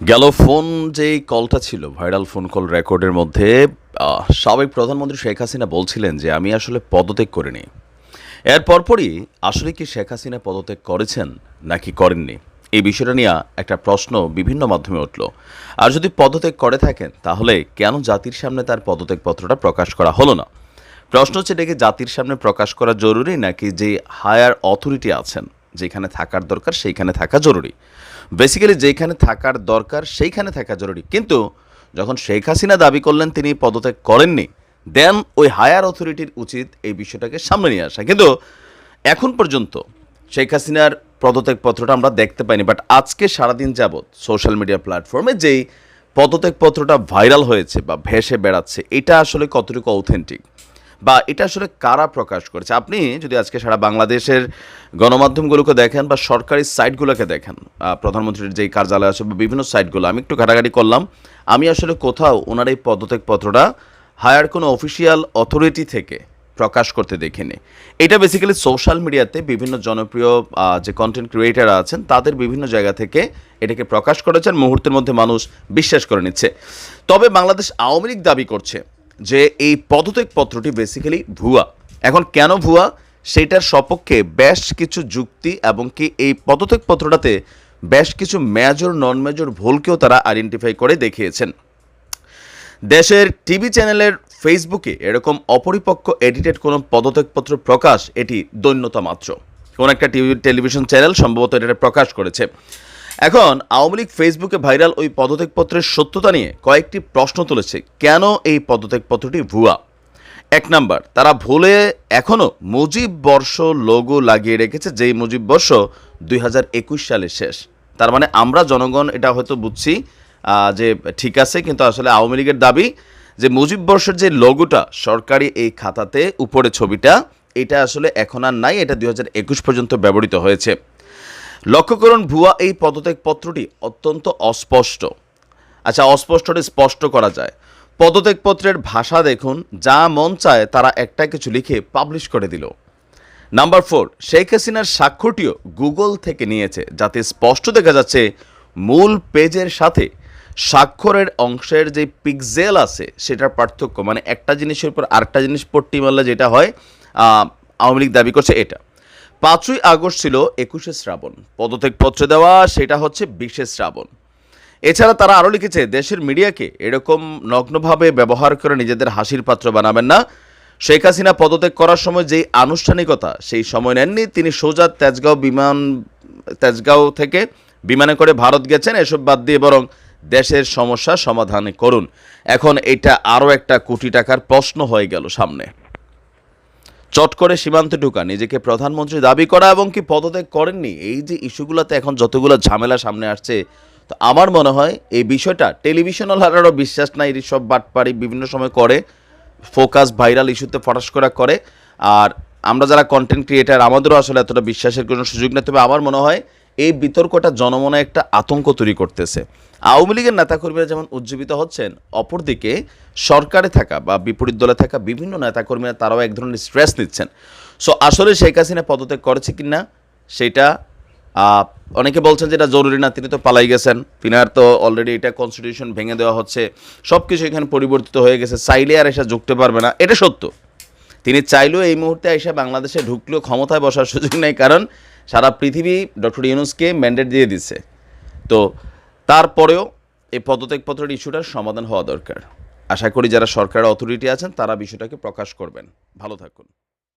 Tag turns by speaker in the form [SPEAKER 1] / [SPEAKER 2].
[SPEAKER 1] গেল ফোন যেই কলটা ছিল ভাইরাল ফোন কল রেকর্ডের মধ্যে সাবেক প্রধানমন্ত্রী শেখ হাসিনা বলছিলেন যে, আমি আসলে পদত্যাগ করিনি। এর পরপরই আসলে কি শেখ হাসিনা পদত্যাগ করেছেন নাকি করেননি? এই বিষয়টা নিয়ে একটা প্রশ্ন বিভিন্ন মাধ্যমে উঠল। আর যদি পদত্যাগ করে থাকেন, তাহলে কেন জাতির সামনে তার পদত্যাগ পত্রটা প্রকাশ করা হলো না? প্রশ্ন হচ্ছে এটাকে জাতির সামনে প্রকাশ করা জরুরি নাকি যে হায়ার অথরিটি আছেন? যেখানে থাকার দরকার, সেইখানে থাকা জরুরি। বেসিক্যালি যেখানে থাকার দরকার, সেইখানে থাকা জরুরি। কিন্তু যখন শেখ হাসিনা দাবি করলেন, তিনি পদত্যাগ করেননি দেন ওই হায়ার অথরিটির উচিত এই বিষয়টাকে সামনে নিয়ে আসা। কিন্তু এখন পর্যন্ত শেখ হাসিনার পদত্যাগ পত্রটা আমরা দেখতে পাইনি বাট আজকে সারাদিন যাবৎ সোশ্যাল মিডিয়া প্ল্যাটফর্মে যেই পদত্যাগ পত্রটা ভাইরাল হয়েছে বা ভেসে বেড়াচ্ছে, এটা আসলে কতটুকু অথেন্টিক বা এটা আসলে কারা প্রকাশ করেছে? আপনি যদি আজকে সারা বাংলাদেশের গণমাধ্যমগুলোকে দেখেন বা সরকারি সাইটগুলোকে দেখেন প্রধানমন্ত্রীর যেই কার্যালয় আছে বা বিভিন্ন সাইটগুলো, আমি একটু ঘাটাঘাটি করলাম। আমি আসলে কোথাও ওনার এই পদত্যাগ পত্রটা হায়ার কোনো অফিসিয়াল অথরিটি থেকে প্রকাশ করতে দেখিনি। এটা বেসিক্যালি সোশ্যাল মিডিয়াতে বিভিন্ন জনপ্রিয় যে কন্টেন্ট ক্রিয়েটার আছেন, তাদের বিভিন্ন জায়গা থেকে এটাকে প্রকাশ করেছেন মুহূর্তের মধ্যে মানুষ বিশ্বাস করে নিচ্ছে। তবে বাংলাদেশ আওয়ামী লীগ দাবি করছে যে এই পদত্যাগ পত্রটি বেসিক্যালি ভুয়া। এখন কেন ভুয়া? সেটার সপক্ষে বেশ কিছু যুক্তি এবং কি এই পদত্যাগ পত্রটাতে বেশ কিছু মেজর নন মেজর ভুলকেও তারা আইডেন্টিফাই করে দেখিয়েছেন। দেশের টিভি চ্যানেলের ফেসবুকে এরকম অপরিপক্ক এডিটেড কোনো পদত্যাগপত্র প্রকাশ, এটি দৈন্যতা মাত্র। কোন একটা টিভি টেলিভিশন চ্যানেল সম্ভবত এটা প্রকাশ করেছে। এখন আওয়ামী লীগ ফেসবুকে ভাইরাল ওই পদত্যাগপত্রের সত্যতা নিয়ে কয়েকটি প্রশ্ন তুলেছে, কেন এই পদত্যাগপত্রটি ভুয়া? এক নাম্বার, তারা ভুলে এখনও মুজিব বর্ষ লোগো লাগিয়ে রেখেছে, যেই মুজিব বর্ষ দুই হাজার একুশ সালে শেষ। তার মানে আমরা জনগণ এটা হয়তো বুঝছি যে ঠিক আছে, কিন্তু আসলে আওয়ামী লীগের দাবি যে মুজিব বর্ষের যে লোগোটা সরকারি এই খাতাতে উপরে ছবিটা, এটা আসলে এখন আর নাই, এটা দুই হাজার একুশ পর্যন্ত ব্যবহৃত হয়েছে। লক্ষ্য করুন, ভুয়া এই পদত্যাগ পত্রটি অত্যন্ত অস্পষ্ট। আচ্ছা অস্পষ্টটি স্পষ্ট করা যায়। পদত্যাগপত্রের ভাষা দেখুন, যা মন চায় তারা একটা কিছু লিখে পাবলিশ করে দিল। নাম্বার ফোর শেখ হাসিনার স্বাক্ষরটিও গুগল থেকে নিয়েছে, যাতে স্পষ্ট দেখা যাচ্ছে মূল পেজের সাথে স্বাক্ষরের অংশের যে পিক্সেল আছে, সেটার পার্থক্য। মানে একটা জিনিসের উপর আরেকটা জিনিস পট্টি মারলে যেটা হয় আওয়ামী লীগ দাবি করছে এটা। পাঁচই আগস্ট ছিল একুশে শ্রাবণ। পদত্যাগ পদত্যাগপত্র দেওয়া সেটা হচ্ছে বিশে শ্রাবণ। এছাড়া তারা আরও লিখেছে, দেশের মিডিয়াকে এরকম নগ্নভাবে ব্যবহার করে নিজেদের হাসির পাত্র বানাবেন না। শেখ হাসিনা পদত্যাগ করার সময় যেই আনুষ্ঠানিকতা, সেই সময় নেননি। তিনি সোজা তেজগাঁও বিমান, তেজগাঁও থেকে বিমানে করে ভারত গেছেন। এসব বাদ দিয়ে বরং দেশের সমস্যা সমাধান করুন। এখন এটা আরও একটা কোটি টাকার প্রশ্ন হয়ে গেল সামনে। চট করে সীমান্তে ঢুকা নিজেকে প্রধানমন্ত্রী দাবি করা এবং কি পদত্যাগ করেননি? এই যে ইস্যুগুলোতে এখন যতগুলো ঝামেলা সামনে আসছে, তো আমার মনে হয় এই বিষয়টা টেলিভিশনালহারারও বিশ্বাস নাই, এটি সব বাটপাড়ি বিভিন্ন সময় করে, ফোকাস ভাইরাল ইস্যুতে ফটাস করা করে। আর আমরা যারা কন্টেন্ট ক্রিয়েটার আমাদেরও আসলে এতটা বিশ্বাসের কোনো সুযোগ নেই। তবে আমার মনে হয় এই বিতর্কটা জনমনে একটা আতঙ্ক তৈরি করতেছে। আওয়ামী লীগের নেতাকর্মীরা যেমন উজ্জীবিত হচ্ছেন, অপরদিকে সরকারে থাকা বা বিপরীত দলে থাকা বিভিন্ন নেতাকর্মীরা তারাও এক ধরনের স্ট্রেস নিচ্ছেন। সো আসলে শেখ হাসিনা পদত্যাগ করেছে কি না সেটা অনেকে বলছেন যে এটা জরুরি না, তিনি তো পালাই গেছেন। তিনার তো অলরেডি এটা কনস্টিটিউশন ভেঙে দেওয়া হচ্ছে। সব কিছু এখানে পরিবর্তিত হয়ে গেছে চাইলে আর এসে ঢুকতে পারবে না। এটা সত্য। তিনি চাইলেও এই মুহূর্তে এসে বাংলাদেশে ঢুকলেও ক্ষমতায় বসার সুযোগ নেই, কারণ সারা পৃথিবী ডক্টর ইউনুসকে ম্যান্ডেট দিয়ে দিচ্ছে। তো তারপরেও এই পদত্যাগপত্রের ইস্যুটার সমাধান হওয়া দরকার। আশা করি যারা সরকারের অথরিটি আছেন, তারা বিষয়টাকে প্রকাশ করবেন। ভালো থাকুন।